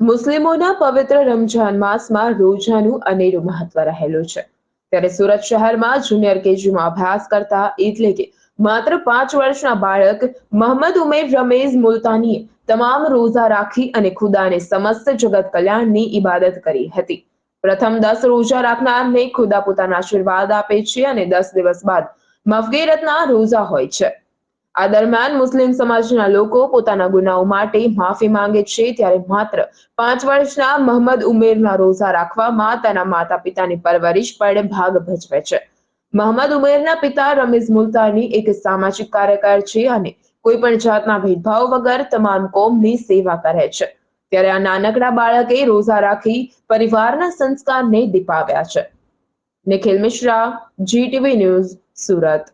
મુસ્લિમોના પવિત્ર રમઝાન માસમાં રોજાનું અનેરું મહત્વ રહેલું છે. ત્યારે સુરત શહેરમાં જુનિયર કેજીમાં અભ્યાસ કરતા એટલે કે માત્ર પાંચ વર્ષના બાળક મોહમ્મદ ઉમેર રમેઝ મુલતાનીએ તમામ રોઝા રાખી અને ખુદાને સમસ્ત જગત કલ્યાણની ઇબાદત કરી હતી. પ્રથમ દસ રોજા રાખનારને ખુદા પોતાના આશીર્વાદ આપે છે અને દસ દિવસ બાદ મફગેરતના રોઝા હોય છે. આ દરમિયાન મુસ્લિમ સમાજના લોકો પોતાના ગુનાઓ માટે માફી માંગે છે, ત્યારે માત્ર પાંચ વર્ષના મોહમ્મદ ઉમેરના રોઝા રાખવામાં તેના માતા પિતાની પરવરિશ પણ ભાગ ભજવે છે. મોહમ્મદ ઉમેરના પિતા રમીઝ મુલતાની એક સામાજિક કાર્યકર છે અને કોઈ પણ જાતના ભેદભાવ વગર તમામ કોમની સેવા કરે છે. ત્યારે આ નાનકડા બાળકે રોઝા રાખી પરિવારના સંસ્કારને દીપાવ્યા છે. Nikhil Mishra GTV news, Surat.